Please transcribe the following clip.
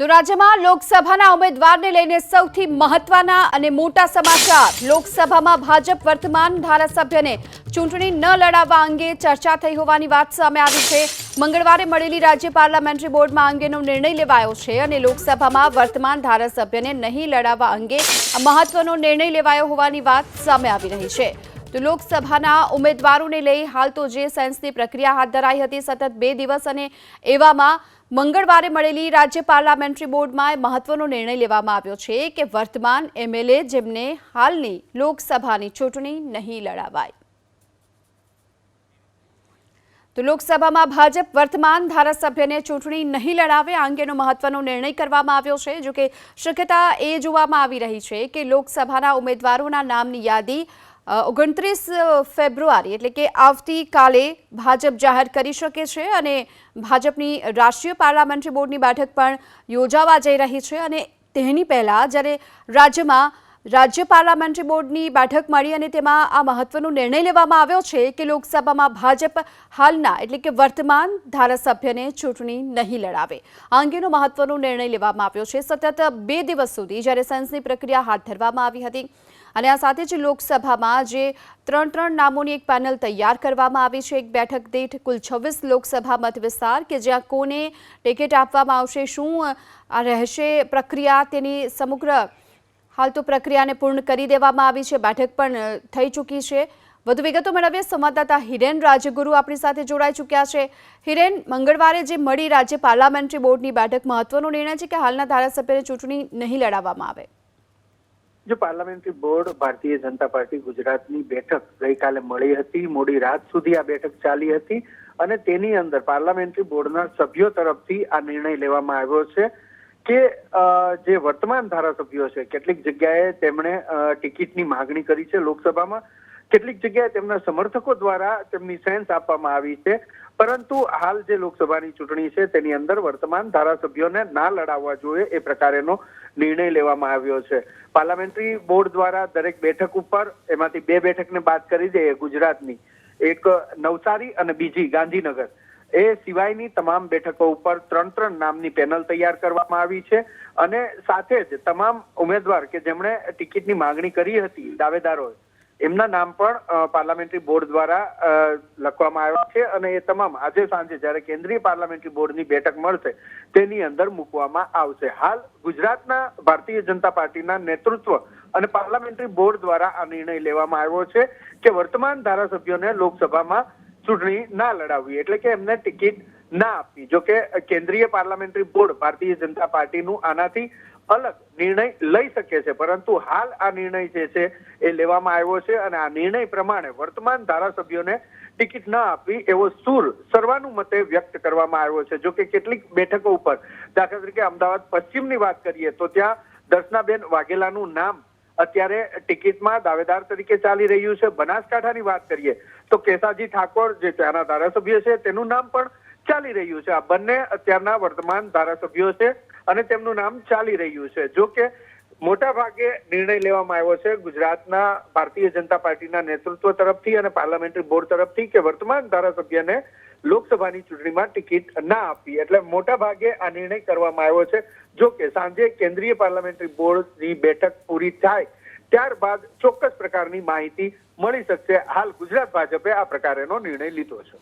તો રાજ્યમાં લોકસભાના ઉમેદવારને લઈને સૌથી મહત્વના અને મોટા સમાચાર. લોકસભામાં ભાજપ વર્તમાન ધારાસભ્યને ચૂંટણી ન લડાવવા અંગે ચર્ચા થઈ હોવાની વાત સામે આવી છે. મંગળવારે મળેલી રાજ્ય પાર્લામેન્ટરી બોર્ડમાં અંગેનો નિર્ણય લેવાયો છે અને લોકસભામાં વર્તમાન ધારાસભ્યને નહીં લડાવવા અંગે મહત્વનો નિર્ણય લેવાયો હોવાની વાત સામે આવી રહી છે. તો લોકસભાના ઉમેદવારોને લઈ હાલ તો જે સાયન્સની પ્રક્રિયા હાથ ધરાઈ હતી, સતત બે દિવસ અને એવામાં મંગળવારે મળેલી રાજ્ય પાર્લામેન્ટરી બોર્ડમાં મહત્વનો નિર્ણય લેવામાં આવ્યો છે કે વર્તમાન એમએલએ જેમને હાલની લોકસભાની ચૂંટણી નહીં લડાવાય. તો લોકસભામાં ભાજપ વર્તમાન ધારાસભ્યને ચૂંટણી નહીં લડાવે આ અંગેનો મહત્વનો નિર્ણય કરવામાં આવ્યો છે. જોકે શક્યતા એ જોવામાં આવી રહી છે કે લોકસભાના ઉમેદવારોના નામની યાદી ઓગણત્રીસ ફેબ્રુઆરી એટલે કે આવતીકાલે ભાજપ જાહેર કરી શકે છે અને ભાજપની રાષ્ટ્રીય પાર્લામેન્ટરી બોર્ડની બેઠક પણ યોજાવા જઈ રહી છે અને તેની પહેલાં જ્યારે રાજ્યમાં રાજ્ય પાર્લામેન્ટરી બોર્ડની બેઠક મળી અને તેમાં આ મહત્વનો નિર્ણય લેવામાં આવ્યો છે કે લોકસભામાં ભાજપ હાલના એટલે કે વર્તમાન ધારાસભ્યને ચૂંટણી નહીં લડાવે. આ અંગેનો મહત્વનો નિર્ણય લેવામાં આવ્યો છે. સતત બે દિવસ સુધી જ્યારે સેન્સની પ્રક્રિયા હાથ ધરવામાં આવી હતી અને આ સાથે જ લોકસભામાં જે ત્રણ ત્રણ નામોની એક પેનલ તૈયાર કરવામાં આવી છે. એક બેઠક દીઠ કુલ છવ્વીસ લોકસભા મત વિસ્તાર કે જ્યાં કોને ટિકિટ આપવામાં આવશે, શું આ રહેશે, પ્રક્રિયા તેની સમગ્ર હાલ તો પ્રક્રિયાને પૂર્ણ કરી દેવામાં આવી છે. બેઠક પણ થઈ ચૂકી છે. વધુ વિગતો મેળવીએ. સંવાદદાતા હિરેન રાજગુરુ આપણી સાથે જોડાઈ ચૂક્યા છે. હિરેન, મંગળવારે જે મળી રાજ્ય પાર્લામેન્ટરી બોર્ડની બેઠક, મહત્વનો નિર્ણય છે કે હાલના ધારાસભ્યને ચૂંટણી નહીં લડાવવામાં આવે? જો parliamentary board Bharatiya Janata party ગુજરાતની બેઠક ગઈકાલે મળી હતી, મોડી રાત સુધી આ બેઠક ચાલી હતી અને તેની અંદર પાર્લામેન્ટરી બોર્ડના સભ્યો તરફથી આ નિર્ણય લેવામાં આવ્યો છે કે જે વર્તમાન ધારાસભ્યો છે, કેટલીક જગ્યાએ તેમણે ટિકિટની માગણી કરી છે લોકસભામાં. કેટલીક જગ્યાએ તેમના સમર્થકો દ્વારા તેમની સેન્સ આપવામાં આવી છે. પરંતુ હાલ જે લોકસભાની ચૂંટણી છે, તેની અંદર વર્તમાન ધારાસભ્યોને ના લડાવવા જોઈએ એ પ્રકારેનો નિર્ણય લેવામાં આવ્યો છે. પાર્લામેન્ટરી બોર્ડ દ્વારા દરેક બેઠક ઉપર, એમાંથી બે બેઠકને બાદ કરી દઈએ ગુજરાતની, એક નવસારી અને બીજી ગાંધીનગર. એ સિવાયની તમામ બેઠકો ઉપર ત્રણ ત્રણ નામની પેનલ તૈયાર કરવામાં આવી છે અને સાથે જ તમામ ઉમેદવાર કે જેમણે ટિકિટની માંગણી કરી હતી, દાવેદારોએ એમના નામ પણ પાર્લામેન્ટરી બોર્ડ દ્વારા લખવામાં આવ્યા છે અને એ તમામ આજે સાંજે જ્યારે કેન્દ્રીય પાર્લામેન્ટરી બોર્ડની બેઠક મળશે, તેની અંદર મૂકવામાં આવશે. હાલ ગુજરાતના ભારતીય જનતા પાર્ટીના નેતૃત્વ અને પાર્લામેન્ટરી બોર્ડ દ્વારા આ નિર્ણય લેવામાં આવ્યો છે કે વર્તમાન ધારાસભ્યોને લોકસભામાં ચૂંટણી ના લડાવવી, એટલે કે એમને ટિકિટ ના આપવી. જો કે કેન્દ્રીય પાર્લામેન્ટરી બોર્ડ ભારતીય જનતા પાર્ટીનું આનાથી અલગ નિર્ણય લઈ શકે છે. પરંતુ હાલ આ નિર્ણય જે છે એ લેવામાં આવ્યો છે અને આ નિર્ણય પ્રમાણે વર્તમાન ધારાસભ્યોને ટિકિટ ન આપવી એવો સૂર સર્વાનુમતે વ્યક્ત કરવામાં આવ્યો છે. જો કે કેટલીક બેઠકો ઉપર, દાખલા તરીકે અમદાવાદ પશ્ચિમની વાત કરીએ તો ત્યાં દર્શનાબેન વાઘેલાનું નામ અત્યારે ટિકિટમાં દાવેદાર તરીકે ચાલી રહ્યું છે. બનાસકાંઠાની વાત કરીએ તો કેસાજી ઠાકોર જે ત્યાંના ધારાસભ્ય છે તેનું નામ પણ ચાલી રહ્યું છે. આ બંને અત્યારના વર્તમાન ધારાસભ્યો છે. અને તેમનું નામ ચાલી રહ્યું છે. જો કે મોટા ભાગે નિર્ણય લેવામાં આવ્યો છે ગુજરાતના ભારતીય જનતા પાર્ટીના નેતૃત્વ તરફથી અને પાર્લામેન્ટરી બોર્ડ તરફથી કે વર્તમાન ધારાસભ્યને લોકસભાની ચૂંટણીમાં ટિકિટ ના આપવી. એટલે મોટા ભાગે આ નિર્ણય કરવામાં આવ્યો છે. જો કે સાંજે કેન્દ્રીય પાર્લામેન્ટરી બોર્ડની બેઠક પૂરી થાય ત્યારબાદ ચોક્કસ પ્રકારની માહિતી મળી શકશે. હાલ ગુજરાત ભાજપે આ પ્રકારેનો નિર્ણય લીધો છે.